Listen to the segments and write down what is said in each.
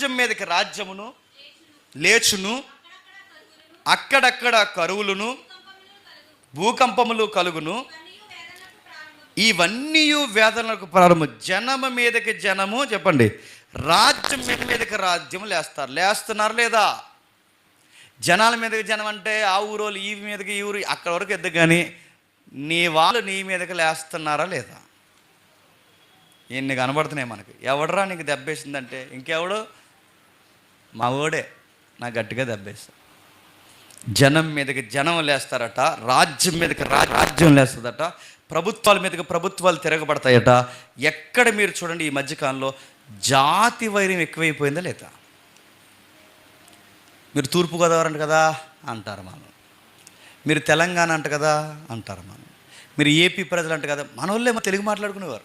రాజ్యం మీదకి రాజ్యమును లేచును. అక్కడక్కడ కరువులను భూకంపములు కలుగును. ఇవన్నీ వేదనలకు ప్రారంభం. జనము మీదకి జనము చెప్పండి. రాజ్యం మీద మీదకి రాజ్యం లేస్తారు. లేస్తున్నారు లేదా? జనాల మీదకి జనం అంటే ఆ ఊరోళ్ళు ఈ మీదకి ఈ ఊరు అక్కడ వరకు ఎద్దు కానీ నీ వాళ్ళు నీ మీదకి లేస్తున్నారా లేదా? ఇన్ని కనబడుతున్నాయి మనకి. ఎవడరా నీకు దెబ్బేసిందంటే? ఇంకెవడు? మా ఓడే నా గట్టిగా దెబ్బేస్తా. జనం మీదకి జనం లేస్తారట రాజ్యం మీదకి రాజ్యం లేస్తుందట ప్రభుత్వాల మీదకి ప్రభుత్వాలు తిరగబడతాయట. ఎక్కడ మీరు చూడండి ఈ మధ్యకాలంలో జాతి వైరం ఎక్కువైపోయిందా లేదా? మీరు తూర్పుగోదావరి అంట కదా అంటారు మనం. మీరు తెలంగాణ అంట కదా అంటారు మనం. మీరు ఏపీ ప్రజలు అంట కదా మన వాళ్ళే మా తెలుగు మాట్లాడుకునేవారు.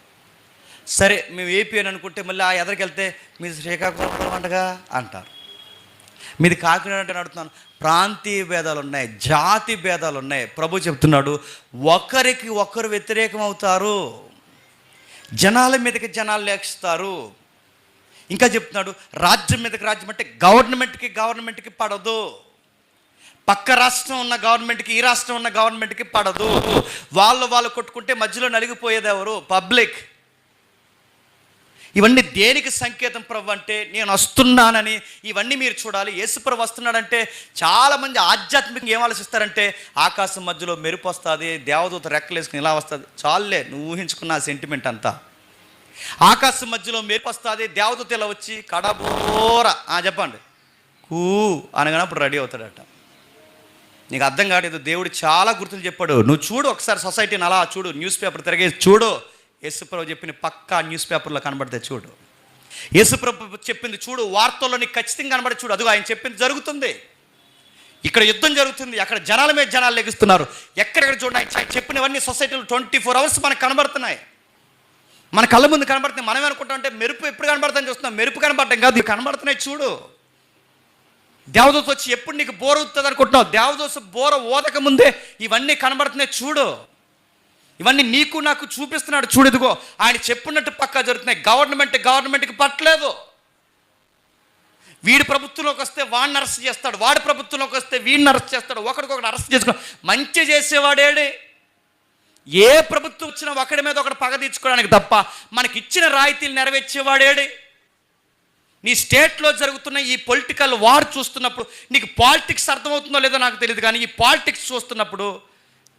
సరే మేము ఏపీ అని అనుకుంటే మళ్ళీ ఆ ఎదరికి వెళ్తే మీరు శ్రీకాకుళం అంటగా అంటారు. మీది కాకినాడ అంటే ప్రాంతీయ భేదాలు ఉన్నాయి జాతి భేదాలు ఉన్నాయి ప్రభు చెప్తున్నాడు ఒకరికి ఒకరు వ్యతిరేకం అవుతారు జనాల మీదకి జనాలు లేస్తారు. ఇంకా చెప్తున్నాడు రాజ్యం మీదకి రాజ్యం అంటే గవర్నమెంట్కి గవర్నమెంట్కి పడదు. పక్క రాష్ట్రం ఉన్న గవర్నమెంట్కి ఈ రాష్ట్రం ఉన్న గవర్నమెంట్కి పడదు. వాళ్ళు వాళ్ళు కొట్టుకుంటే మధ్యలో నలిగిపోయేది ఎవరు? పబ్లిక్. ఇవన్నీ దేనికి సంకేతం ప్రభు అంటే నేను వస్తున్నానని ఇవన్నీ మీరు చూడాలి. యేసుప్రభు వస్తున్నాడంటే చాలామంది ఆధ్యాత్మికంగా ఏం ఆలోచిస్తారంటే ఆకాశం మధ్యలో మెరుపు వస్తుంది దేవదూత రెక్కలేసుకుని ఇలా వస్తుంది. చాలులే నువ్వు ఊహించుకున్న సెంటిమెంట్ అంతా. ఆకాశం మధ్యలో మెరుపు వస్తుంది దేవదూత ఇలా వచ్చి కడబోర. చెప్పండి. కూ అనగానే అప్పుడు రెడీ అవుతాడట. నీకు అర్థం కాలేదు దేవుడు చాలా గుర్తులు చెప్పాడు. నువ్వు చూడు ఒకసారి సొసైటీని అలా చూడు న్యూస్ పేపర్ తిరిగేసి చూడు. యేసుప్రభు చెప్పిన పక్కా న్యూస్ పేపర్లో కనబడితే చూడు. యేసుప్రభు చెప్పింది చూడు వార్తల్లో నీకు ఖచ్చితంగా కనబడి చూడు. అదిగో ఆయన చెప్పింది జరుగుతుంది. ఇక్కడ యుద్ధం జరుగుతుంది. అక్కడ జనాల మీద జనాలు లెగిస్తున్నారు. ఎక్కడెక్కడ చూడండి ఆయన చెప్పినవన్నీ సొసైటీలో ట్వంటీ ఫోర్ అవర్స్ మనకు కనబడుతున్నాయి. మన కళ్ళ ముందు కనబడుతున్నాయి. మనం అనుకుంటాం అంటే మెరుపు ఎప్పుడు కనబడతాం చూస్తున్నాం. మెరుపు కనబడటం కాదు కనబడుతున్నాయి చూడు. దేవదూత వచ్చి ఎప్పుడు నీకు బోర అవుతుంది అనుకుంటున్నావు దేవదూత బోర ఓదక ముందే ఇవన్నీ కనబడుతున్నాయి చూడు. ఇవన్నీ నీకు నాకు చూపిస్తున్నాడు. చూడదుగో ఆయన చెప్పినట్టు పక్కా జరుగుతున్నాయి. గవర్నమెంట్ గవర్నమెంట్కి పట్టలేదు. వీడి ప్రభుత్వంలోకి వస్తే వాడిని అరెస్ట్ చేస్తాడు. వాడి ప్రభుత్వంలోకి వస్తే వీడిని అరెస్ట్ చేస్తాడు. ఒకడికొకడు అరెస్ట్ చేసుకో. మంచి చేసేవాడేడే ఏ ప్రభుత్వం వచ్చినా ఒకడి మీద ఒకటి పగ తీర్చుకోవడానికి తప్ప మనకి ఇచ్చిన రాయితీలు నెరవేర్చేవాడేడే నీ స్టేట్లో జరుగుతున్న ఈ పొలిటికల్ వార్ చూస్తున్నప్పుడు నీకు పాలిటిక్స్ అర్థమవుతుందో లేదో నాకు తెలియదు కానీ ఈ పాలిటిక్స్ చూస్తున్నప్పుడు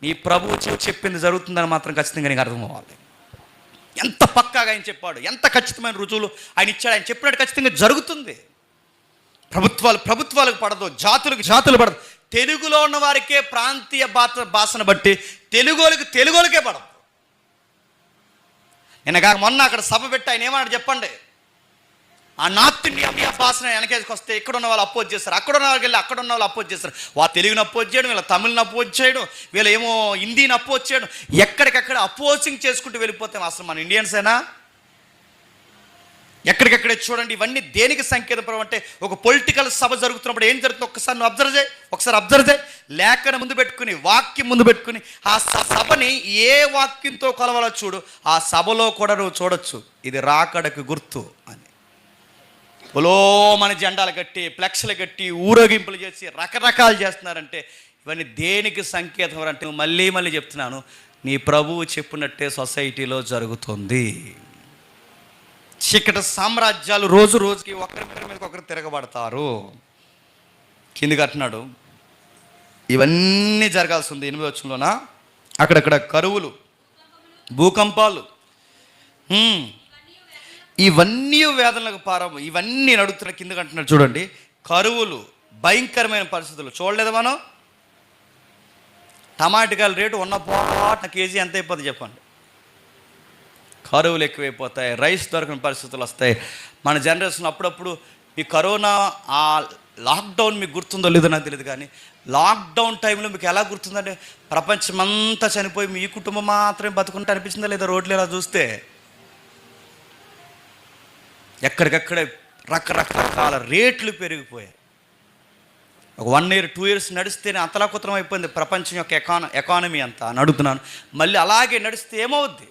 నీ ప్రభువు చెప్పింది జరుగుతుందని మాత్రం ఖచ్చితంగా నీకు అర్థం అవ్వాలి. ఎంత పక్కాగా ఆయన చెప్పాడు ఎంత ఖచ్చితమైన రుజువులు ఆయన ఇచ్చాడు ఆయన చెప్పినట్టు ఖచ్చితంగా జరుగుతుంది. ప్రభుత్వాలు ప్రభుత్వాలకు పడదు జాతులకు జాతులు పడదు. తెలుగులో ఉన్న వారికే ప్రాంతీయ భాష భాషను బట్టి తెలుగులకు తెలుగులకే పడదు. నిన్న కాక మొన్న అక్కడ సభ పెట్టి ఆయన ఏమన్నాడు చెప్పండి? ఆ నార్త్ ఇండియా మీ భాషను వెనకేసుకు వస్తే ఇక్కడ ఉన్న వాళ్ళు అపోజ్ చేస్తారు. అక్కడ ఉన్న వాళ్ళకి వెళ్ళి అక్కడ ఉన్న వాళ్ళు అపోజ్ చేస్తారు. వాళ్ళ తెలుగుని అపోజ్ చేయడం వీళ్ళ తమిళని అపోజ్ చేయడం వీళ్ళ ఏమో హిందీని అపోజ్ చేయడం ఎక్కడికక్కడ అపోజింగ్ చేసుకుంటూ వెళ్ళిపోతాం అసలు మన ఇండియన్సేనా ఎక్కడికక్కడే చూడండి ఇవన్నీ దేనికి సంకేతపరం అంటే ఒక పొలిటికల్ సభ జరుగుతున్నప్పుడు ఏం జరుగుతుంది ఒక్కసారి నువ్వు అబ్జర్వ్ చేయి ఒకసారి అబ్జర్వ్ చేయి. లేఖను ముందు పెట్టుకుని వాక్యం ముందు పెట్టుకుని ఆ స- సభని ఏ వాక్యంతో కొలవాలో చూడు ఆ సభలో కూడా నువ్వు చూడొచ్చు. ఇది రాకడకు గుర్తు అని. మన జెండాలు కట్టి ఫ్లెక్స్లు కట్టి ఊరేగింపులు చేసి రకరకాలు చేస్తున్నారంటే ఇవన్నీ దేనికి సంకేతం అంటే మళ్ళీ మళ్ళీ చెప్తున్నాను. నీ ప్రభువు చెప్పినట్టే సొసైటీలో జరుగుతుంది. చీకటి సామ్రాజ్యాలు రోజు రోజుకి ఒకరి మీద ఒకరు తిరగబడతారు. కిందికి అంటున్నాడు ఇవన్నీ జరగాల్సి ఉంది ఎనిమిది వచ్చంలోనా అక్కడక్కడ కరువులు భూకంపాలు. ఇవన్నీ వేదనలకు పారము ఇవన్నీ నడుతున్న కిందకి అంటున్నాడు. చూడండి కరువులు భయంకరమైన పరిస్థితులు. చూడలేదు మనం? టమాటికాయల రేటు ఉన్న పోట కేజీ ఎంత అయిపోతుంది చెప్పండి. కరువులు ఎక్కువైపోతాయి రైస్ దొరకని పరిస్థితులు వస్తాయి. మన జనరేషన్ అప్పుడప్పుడు ఈ కరోనా ఆ లాక్డౌన్ మీకు గుర్తుందో లేదో నాకు తెలియదు కానీ లాక్డౌన్ టైంలో మీకు ఎలా గుర్తుందంటే ప్రపంచమంతా చనిపోయి మీ కుటుంబం మాత్రమే బతుకుంటే అనిపించిందా లేదా రోడ్లు ఎలా చూస్తే? ఎక్కడికక్కడే రకరకరకాల రేట్లు పెరిగిపోయాయి. ఒక వన్ ఇయర్ టూ ఇయర్స్ నడిస్తేనే అంతలాకుతరం అయిపోయింది ప్రపంచం యొక్క ఎకాన ఎకానమీ అంతా. అని అడుగుతున్నాను. మళ్ళీ అలాగే నడిస్తే ఏమవుద్ది?